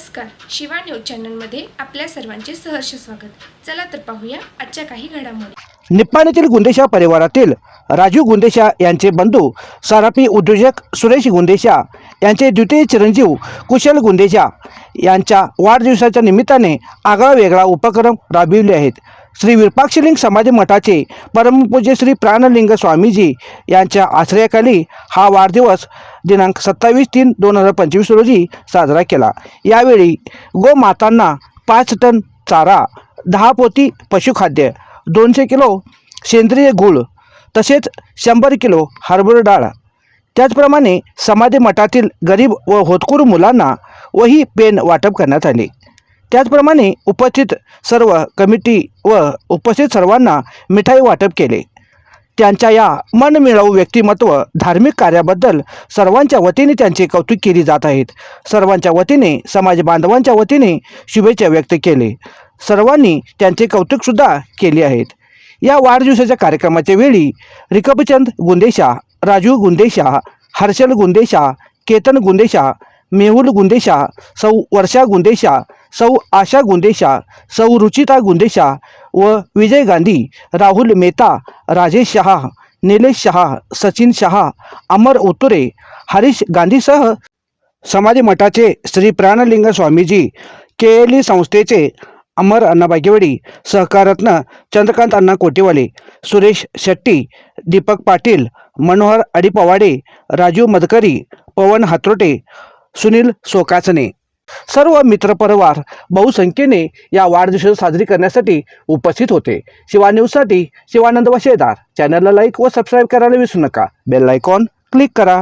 नमस्कार शिवा न्यूज चॅनलमध्ये आपल्या सर्वांचे सहर्ष स्वागत. चला तर पाहूया आजच्या काही घडामोडी. निप्पाणीतील गुंदेशा परिवारातील राजू गुंदेशा यांचे बंधू सारापी उद्योजक सुरेश गुंदेशा यांचे द्वितीय चिरंजीव कुशल गुंदेशा यांच्या वाढदिवसाच्या निमित्ताने आगळा वेगळा उपक्रम राबविले आहेत. श्री विरूपाक्षलिंग समाधी मठाचे परमपूज्य श्री प्राणलिंग स्वामीजी यांच्या आश्रयाखाली हा वाढदिवस दिनांक सत्तावीस तीन दोन हजार पंचवीस रोजी साजरा केला. यावेळी गोमातांना पाच टन चारा दहा पोती पशुखाद्य दोनशे किलो सेंद्रिय गूळ तसेच शंभर किलो हरभर डाळ. त्याचप्रमाणे समाधी मठातील गरीब व होतकूर मुलांना वही पेन वाटप करण्यात आले. त्याचप्रमाणे उपस्थित सर्व कमिटी व उपस्थित सर्वांना मिठाई वाटप केले. त्यांच्या या मनमिळावू व्यक्तिमत्व धार्मिक कार्याबद्दल सर्वांच्या वतीने त्यांचे कौतुक केली जात आहेत. सर्वांच्या वतीने समाज बांधवांच्या वतीने शुभेच्छा व्यक्त केले. सर्वांनी त्यांचे कौतुकसुद्धा केले आहेत. या वाढदिवसाच्या कार्यक्रमाच्या वेळी रिकबचंद गुंदेशा राजू गुंदेशा हर्षल गुंदेशा केतन गुंदेशा मेहुल गुंदेशा सौ वर्षा गुंदेशा सौ आशा गुंदेशा सौ रुचिता गुंदेशा व विजय गांधी राहुल मेहता राजेश शहा निलेश शहा सचिन शहा अमर उतुरे हरीश गांधीसह समाधी मठाचे Shri Pranalinga Swamiji K L E संस्थेचे अमर अण्णा बागेवाडी सहकारत्न चंद्रकांत अण्णा कोटेवाले सुरेश शेट्टी दीपक पाटील मनोहर अडीपवाडे राजू मदकरी पवन हात्रोटे सुनील सोकाचने. सर्व मित्रपरिवार बहुसंख्येने या वाढदिवस साजरी करण्यासाठी उपस्थित होते. शिवा न्यूजसाठी शिवानंद वशेदार चॅनलला लाईक व सबस्क्राईब करायला विसरू नका. बेल आयकॉन क्लिक करा.